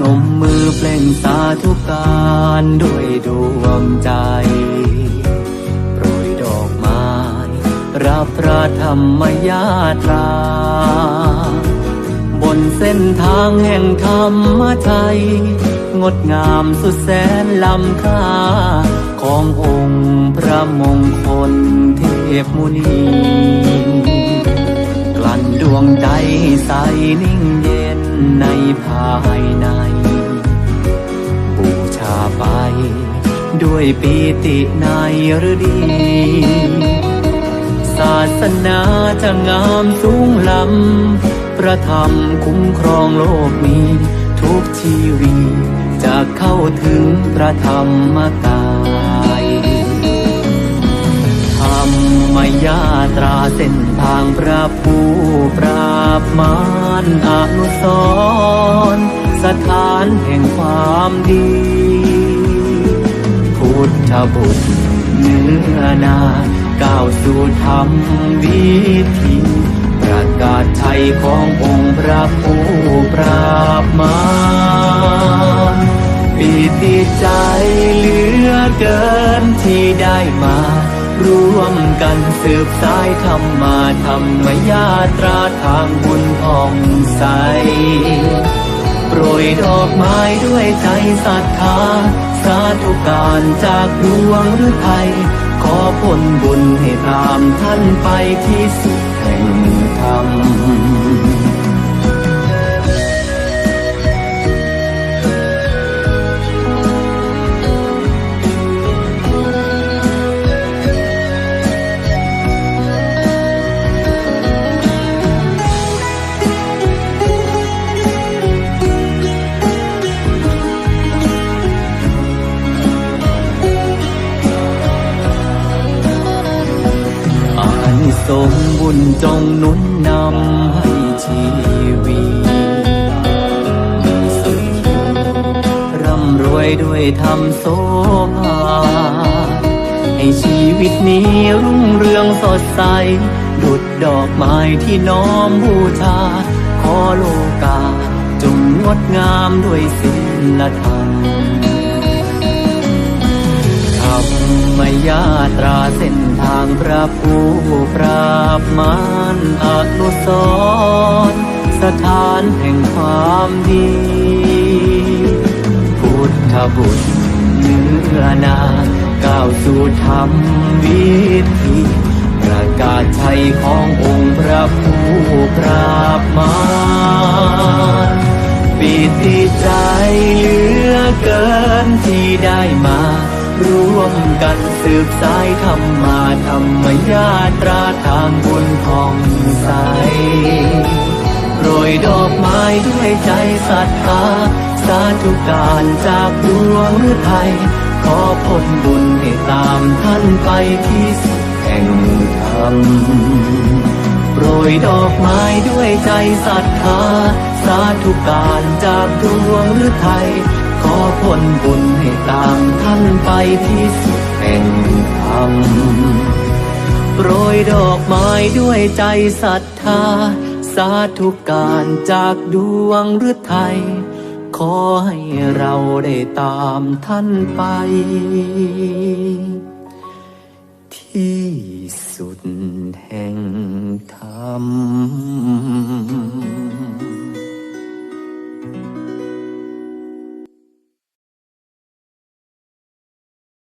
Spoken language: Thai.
นมมือเปล่งสาธุการด้วยดวงใจ โปรยดอกไม้ รับพระธรรมญาตรา บนเส้นทางแห่งธรรมไทยงดงามสุดแสนล้ำค่า ขององค์พระมงคลเทพมุนี วงใจใสนิ่งเย็นในภายใน บูชาไป ด้วยปีติในฤดี ศาสนาจะงามสูงล้ำประธรรมคุ้มครองโลกนี้ ทุกชีวีจะเข้าถึงพระธรรมกาย ตราเส้นทางพระผู้ปราบมารอนุสรสถานแห่งความดี พุทธบุตรเนื้อนาก้าวสู่ธรรมวิธีประกาศชัยขององค์พระผู้ปราบมารปีติใจเหลือเกินที่ได้มา ร่วมกันสืบสายธรรมาธรรมยาตราทางบุญผ่องใส โปรยดอกไม้ด้วยใจศรัทธา สาธุการจากดวงฤทัยขอผลบุญให้ตามท่านไปที่สุดแห่งธรรม สงส์บุญจงนุนนำให้ชีวีมีสุขร่ำรวยด้วยธรรมโสภาให้ชีวิตนี้รุ่งเรืองสดใส ดุดดอกไม้ที่น้อมบูชา ขอโลกาจงงดงามด้วยศีลธรรมธรรมยาตราเส้นางพระผู้ปราบมารอนุสรสถานแห่งความดี พุทธบุตรเนื้อนาก้าวสู่ธรรมวิธีประกาศชัยขององค์พระผู้ปราบมารปิติใจเหลือเกินที่ได้มา ร่วมกันสืบสายธรรมาธรรมยาตราทางบุญของใสโรยดอกไม้ด้วยใจศรัทธาสาธุการจากดวงฤทัยขอผลบุญให้ตามท่านไปที่สุดแห่งธรรมโปรยดอกไม้ด้วยใจศรัทธา สาธุการจากดวงฤทัย ขอผลบุญให้ตามท่านไปที่สุดแห่งธรรมโปรยดอกไม้ด้วยใจศรัทธา สาธุการจากดวงฤทัยขอให้เราได้ตามท่านไป ที่สุดแห่งธรรม